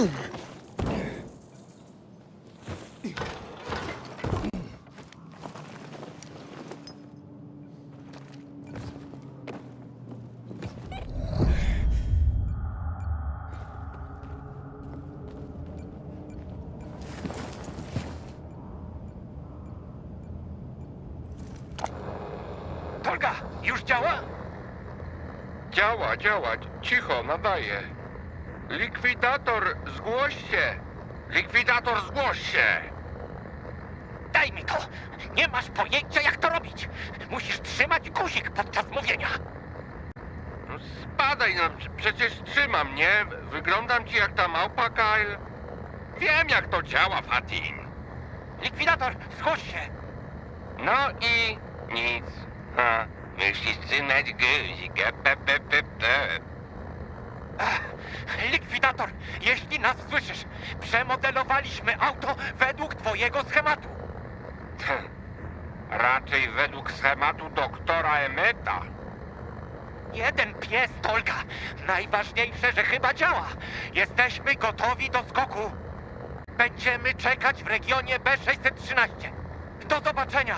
Tolga, już działa? Działa, działa. Cicho, nadaje. Likwidator, zgłoś się. Likwidator, zgłoś się. Daj mi to! Nie masz pojęcia, jak to robić! Musisz trzymać guzik podczas mówienia! No spadaj, prze- przecież trzymam, nie? Wyglądam ci jak ta małpa, Kyle. Wiem, jak to działa, Fatin. Likwidator, zgłoś się! No i nic. Ha, musisz trzymać guzik. e, pe, pe, pe, pe. Likwidator, jeśli nas słyszysz, przemodelowaliśmy auto według twojego schematu. Hm. Raczej według schematu doktora Emeta. Jeden pies, Tolga. Najważniejsze, że chyba działa. Jesteśmy gotowi do skoku. Będziemy czekać w regionie B613. Do zobaczenia.